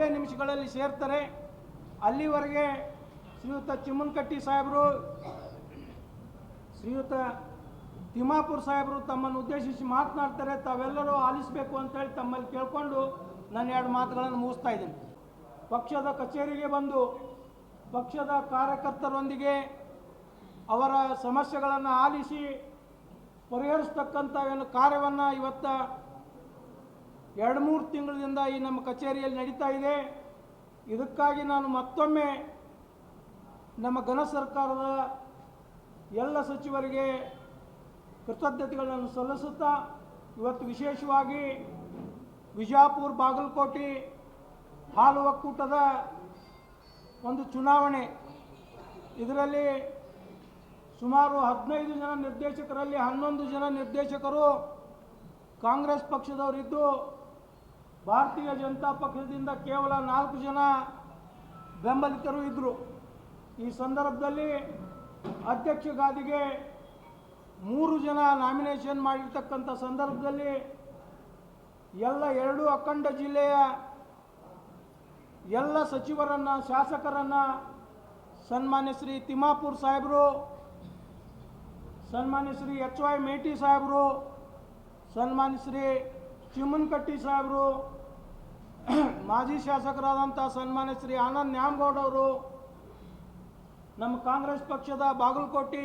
ಕೆಲವೇ ನಿಮಿಷಗಳಲ್ಲಿ ಸೇರ್ತಾರೆ. ಅಲ್ಲಿವರೆಗೆ ಶ್ರೀಯುತ ಚಿಮ್ಮನಕಟ್ಟಿ ಸಾಹೇಬರು, ಶ್ರೀಯುತ ತಿಮ್ಮಾಪುರ್ ಸಾಹೇಬರು ತಮ್ಮನ್ನು ಉದ್ದೇಶಿಸಿ ಮಾತನಾಡ್ತಾರೆ. ತಾವೆಲ್ಲರೂ ಆಲಿಸಬೇಕು ಅಂತೇಳಿ ತಮ್ಮಲ್ಲಿ ಕೇಳಿಕೊಂಡು ನಾನು ಎರಡು ಮಾತುಗಳನ್ನು ಮುಗಿಸ್ತಾ ಇದ್ದೀನಿ. ಪಕ್ಷದ ಕಚೇರಿಗೆ ಬಂದು ಪಕ್ಷದ ಕಾರ್ಯಕರ್ತರೊಂದಿಗೆ ಅವರ ಸಮಸ್ಯೆಗಳನ್ನು ಆಲಿಸಿ ಪರಿಹರಿಸ್ತಕ್ಕಂಥ ಏನು ಕಾರ್ಯವನ್ನು ಇವತ್ತ ಎರಡು ಮೂರು ತಿಂಗಳಿಂದ ಈ ನಮ್ಮ ಕಚೇರಿಯಲ್ಲಿ ನಡೀತಾ ಇದೆ. ಇದಕ್ಕಾಗಿ ನಾನು ಮತ್ತೊಮ್ಮೆ ನಮ್ಮ ಘನ ಸರ್ಕಾರದ ಎಲ್ಲ ಸಚಿವರಿಗೆ ಕೃತಜ್ಞತೆಗಳನ್ನು ಸಲ್ಲಿಸುತ್ತಾ ಇವತ್ತು ವಿಶೇಷವಾಗಿ ವಿಜಾಪುರ ಬಾಗಲಕೋಟೆ ಹಾಲು ಒಕ್ಕೂಟದ ಒಂದು ಚುನಾವಣೆ. ಇದರಲ್ಲಿ ಸುಮಾರು ಹದಿನೈದು ಜನ ನಿರ್ದೇಶಕರಲ್ಲಿ ಹನ್ನೊಂದು ಜನ ನಿರ್ದೇಶಕರು ಕಾಂಗ್ರೆಸ್ ಪಕ್ಷದವರಿದ್ದು ಭಾರತೀಯ ಜನತಾ ಪಕ್ಷದಿಂದ ಕೇವಲ ನಾಲ್ಕು ಜನ ಬೆಂಬಲಿತರು ಇದ್ದರು ಈ ಸಂದರ್ಭದಲ್ಲಿ ಅಧ್ಯಕ್ಷ ಗಾದಿಗೆ ಮೂರು ಜನ ನಾಮಿನೇಷನ್ ಮಾಡಿರ್ತಕ್ಕಂಥ ಸಂದರ್ಭದಲ್ಲಿ ಎಲ್ಲ ಎರಡು ಅಖಂಡ ಜಿಲ್ಲೆಯ ಎಲ್ಲ ಸಚಿವರನ್ನು, ಶಾಸಕರನ್ನು ಸನ್ಮಾನ್ಯ ಶ್ರೀ ತಿಮ್ಮಾಪುರ್ ಸಾಹೇಬರು, ಸನ್ಮಾನ್ಯ ಶ್ರೀ ಎಚ್ ವೈ ಮೇಟಿ ಸಾಹೇಬರು, ಸನ್ಮಾನ್ಯ ಶ್ರೀ ಚಿಮ್ಮನಕಟ್ಟಿ ಸಾಹೇಬರು, ಮಾಜಿ ಶಾಸಕರಾದಂಥ ಸನ್ಮಾನ್ಯ ಶ್ರೀ ಆನಂದ್ ನ್ಯಾಮಗೌಡ ಅವರು, ನಮ್ಮ ಕಾಂಗ್ರೆಸ್ ಪಕ್ಷದ ಬಾಗಲಕೋಟೆ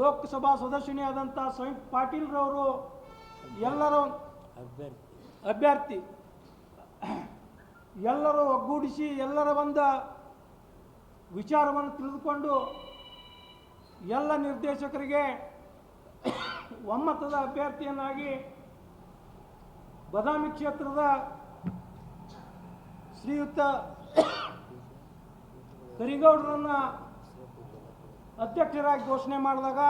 ಲೋಕಸಭಾ ಸದಸ್ಯನೇ ಆದಂಥ ಸಂಯುಕ್ತ ಪಾಟೀಲ್ರವರು ಎಲ್ಲರೂ ಅಭ್ಯರ್ಥಿ. ಎಲ್ಲರೂ ಒಗ್ಗೂಡಿಸಿ, ಎಲ್ಲರ ಒಂದು ವಿಚಾರವನ್ನು ತಿಳಿದುಕೊಂಡು, ಎಲ್ಲ ನಿರ್ದೇಶಕರಿಗೆ, ಒಮ್ಮತದ ಅಭ್ಯರ್ಥಿಯನ್ನಾಗಿ ಬದಾಮಿ ಕ್ಷೇತ್ರದ ಶ್ರೀಯುತ ಕರಿಗೌಡರನ್ನ ಅಧ್ಯಕ್ಷರಾಗಿ ಘೋಷಣೆ ಮಾಡಿದಾಗ